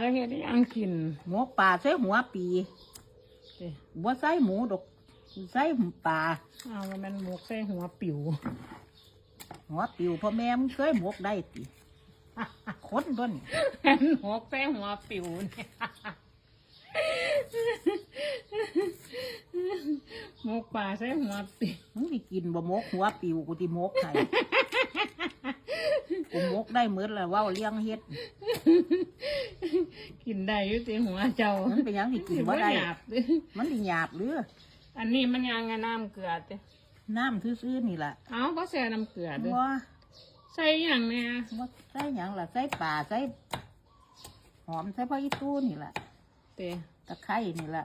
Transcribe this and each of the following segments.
แล้วเฮ็ดอีหยังกินหมกป่าใส่หัวปีเด้บ่ใส่หมูดอกใส่ป่าเอาว่ามันหมกใส่หัวปิว หัวปิวพ่อแม่มึงเคยหมกได้ติคนต้นมันหมกใส่หัวปิวเนี่ยหมกป่าใส่หัวปิวมึงสิกินบ่หมกหัวปิวกูสิหมกให้ กูหมกได้เหมือนแล้วเว้าเลี้ยงเฮ็ดกินได้อยู่ติหัวเจ้ามันเป็นหยังสิกินบ่ได้หยาบเด้มันสิหยาบหรืออันนี้มันยังไงน้ำเกลือเด้น้ำซื่อๆนี่ล่ะเอาก็ใส่น้ำเกลือเด้บ่ใส่หยังเนี่ยบ่ใส่หยังล่ะใส่ป่าใส่หอมใส่ผักอีตู้นี่ล่ะเต้ตะไคร้นี่ล่ะ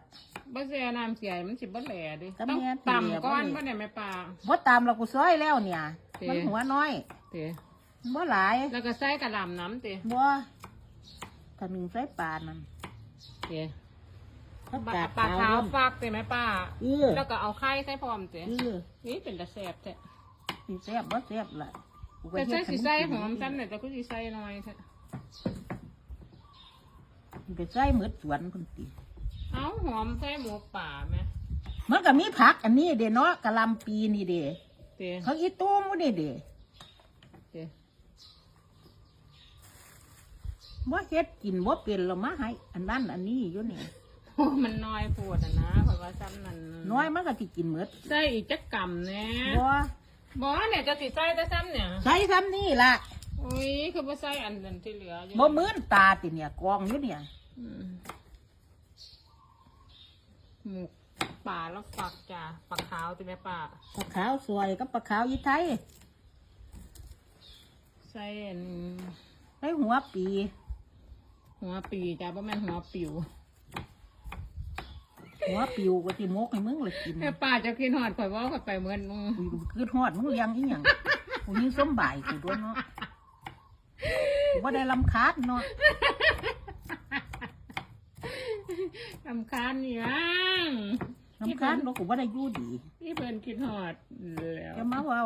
บ่ใส่น้ำเสียมันสิบ่แหล่เดิก็ต้องแม่นต่ำก้อนเสียบ่บ่ได้ได้แม่ปลาบ่ตามเรากูซอยแล้วเนี่ยเจ๊มันหัวน้อย เต้ บ่หลายแล้วก็ใส่กระหล่ำน้ำเต้บ่ถ้าหนึ่งใส่ป่านั่นเต้ถ้าปลาปาปลาขาวเฟากเต้แม่ป้าออแล้วก็เอาไข่ใส่พร้อมเต้เออนี่เป็นตะแซ่บแท้สิแซ่บบ่แซ่บล่ะกูก็แต่เฮ็ใส่ดสิให้ใส่งหกินอมซ้ำเนี่ยแต่กูสิใส่น้อยแท้ไปใส่หมืดสวนพุ่นติเอาหอมใส่หมูป่าแม่มันก็มีผักอันนี้เด้เนาะกะหล่ำปีนี่เด้เต้ผักอีตูมนี่เด้ เต้ บ่เฮ็ดกินบ่เป็นแล้วมาให้ อันนั้นอันนี้อยู่นี่โอ้มันน้อยโพดอะนะเพราะว่าซ้ำนั่นน้อยมันก็สิกินหมดใส่อีกจักกำแน่บ่บ่เนี่ยจะสิใส่แต่ซ้ำเนี่ยใส่ซ้ำนี่ล่ะอุ้ยคือบ่ใส่อันนั้นที่เหลืออยู่บ่มื้นตาติเนี่ยกองอยู่เนี่ยอืมหมูป่าแล้วฝักจ้ะฝักขาวติแม่ป่าปลาขาวสวยกับปลาขาวอีไทยใส่อัน ใส่หัวปี หัวปีจ้ะบ่แม่นหัวปิวหัวปิวก็สิมกให้มึงเลยกินแม่ป่าจะกินหอดข่อยเว่าข่อยไปเหมือนมึงกูคือฮอดมึงเลี้ยงอีหยังกูยิ่งสำบายกูด้วยเนาะกูบ่ได้ลำคาญเนาะลำคาญนี่ยังลำคาญเนาะกูบ่ได้อยู่ดีนี่เพิ่นกินหอดแล้วจะมาเว้า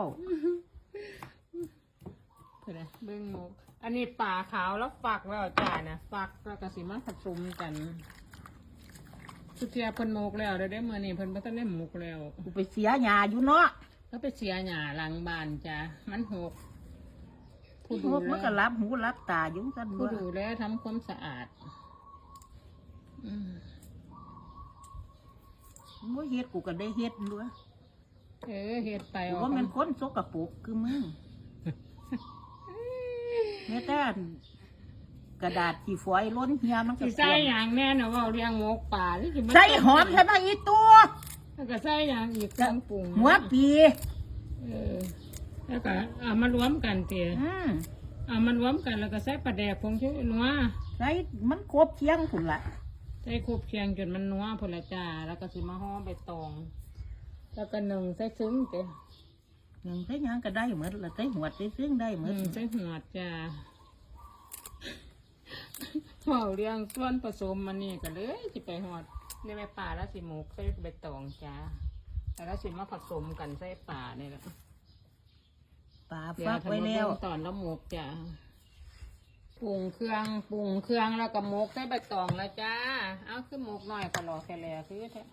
เพิ่นน่ะเบิ่งหมก อันนี้ป่าขาวแล้วฝักแล้วจ้านะฝักแล้วก็สิมาผสมกัน สุเทียเพิ่นหมกแล้วเด้อเด้อมื้อนี้เพิ่นบ่ทันได้หมกแล้วกูไปเสียหญ้าอยู่เนาะก็ไปเสียหญ้าหลังบ้านจ้ะมันหกผู้พดูวกแลมันก็รับหูรับตาอยู่กันผู้บ่ดูแลทำความสะอาด อืมบ่เฮ็ดกูก็ได้เฮ็ดด้วยเออเฮ็ดไปกูออกว่ามันคนสกปรกคือมึง แม้แต่กระดาษที่ฝอยล้นเหียมันก็สิใส่หยังแน่นะเว่าเรียงหมกป่านี่สิมันใส่หอมใช่ไหมอีตัว แล้วก็ใส่หยังอีกเครื่องปรุงหัวปีเออแล้วก็เอามารวมกันเตียอืมเอามารวมกันแล้วก็ใส่ปลาแดกผงชูนัวใส่มันครบเคียงคุณละใส่คูบเคียงจนมันนัวพนละจ้าแล้วก็สิมาห่อใบตอง แล้วก็หนึ่งใส่ซึ้งเตีย หนึ่งใส่หยังก็ได้เหมือนละใส่หัวใส่ซึ่งได้เหมือือนมใส่หัวจ้าเฝ้าเรียงส่วนผสมมันนี่ก็เลยสิไปหอดในแม่ป่าแล้วสิหมกใส่ใบตองจ้าแล้วสิมาผสมกันใส่ป่านี่แหละปลาเดี๋ยวฟักทำไว้มาแล้วเบิ่งตอนละหมกจ้าปรุงเครื่องปรุงเครื่องแล้วก็หมกใส่ใบตองแล้วจ้าเอาคือหมกหน่อยก็รอแค่แลคือแท้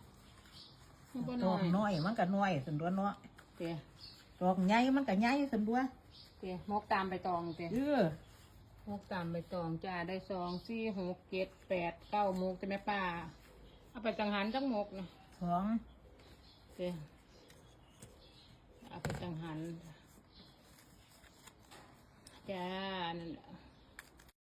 มันบ่ดน้ออกยน้อยมันก็น้อยสันตัวเนาะเตี้ยด อกใหญ่มันก็ใหญ่สันตัวเตี้ยหมกตามใบตองเตี้ยเออหมกตามใบตองจ้าได้สองสี่หกเจ็ดแปดเก้าหมกจะไหมป้าเอาไปจังหันจังหมกนะสองเตี้ยเอาไปจังหันจ้านั่นแหละ